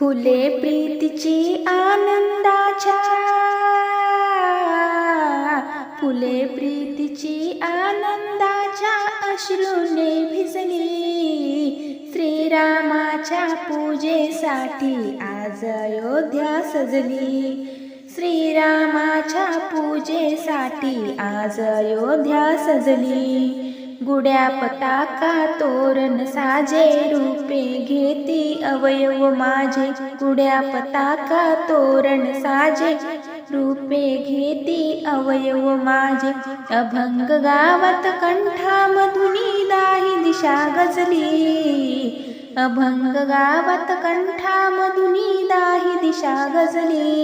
फुले प्रीतीची आनंदाच्या फुले प्रीतीची आनंदाच्या अश्रूने भिजली. श्रीरामाच्या पूजेसाठी आज अयोध्या सजली. श्रीरामाच्या पूजेसाठी आज अयोध्या सजली. गुड्या पताका तोरण साजे रूपे घेती अवयव माझे. गुड्या पताका तोरण साजे रूपे घेती अवयव माझे. अभंग गावात कंठामधुनी दाही दिशा गजली. अभंग गावात कंठामधुनी दाही दिशा गजली.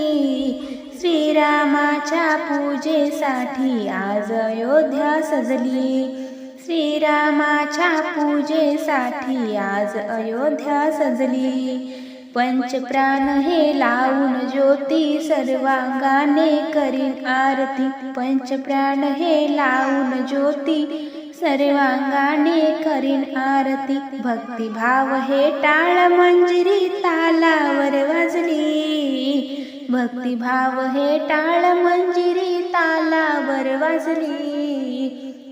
श्रीरामाच्या पूजेसाठी आज अयोध्या सजली. श्रीरामाच्या पूजेसाठी आज अयोध्या सजली. पंचप्राण हे लावून ज्योती सर्वांगाने करीन आरती. पंचप्राण हे लावून ज्योती सर्वांगाने करीन आरती. भक्तिभाव हे टाळ मंजिरी तालावर वाजली. भक्तिभाव हे टाळ मंजिरी तालावर वाजली.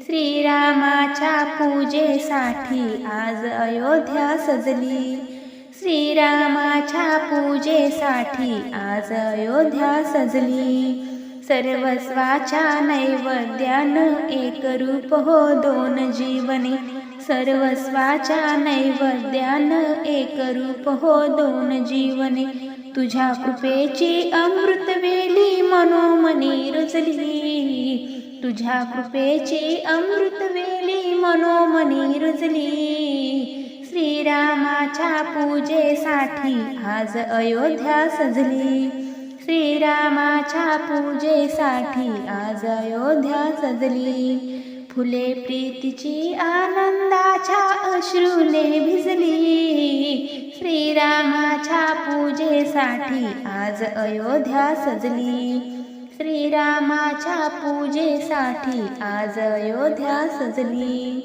श्रीरामाच्या पूजेसाठी आज अयोध्या सजली. श्रीरामाच्या पूजेसाठी आज अयोध्या सजली. सर्वस्वाच्या नैवेद्यानं एक रूप हो दोन जीवने. सर्वस्वाच्या नैवेद्यानं एक रूप हो दोन जीवने. तुझ्या कृपेची अमृतवेली मनोमनी रुजली. तुझ्या कृपेची अमृतवेली मनोमनी रुजली. श्रीरामाच्या पूजेसाठी आज अयोध्या सजली. श्रीरामाच्या पूजेसाठी आज अयोध्या सजली. फुले प्रीतीची आनंदाच्या अश्रूने भिजली. श्रीरामाच्या पूजेसाठी आज अयोध्या सजली. श्रीरामाच्या पूजेसाठी आज अयोध्या सजली.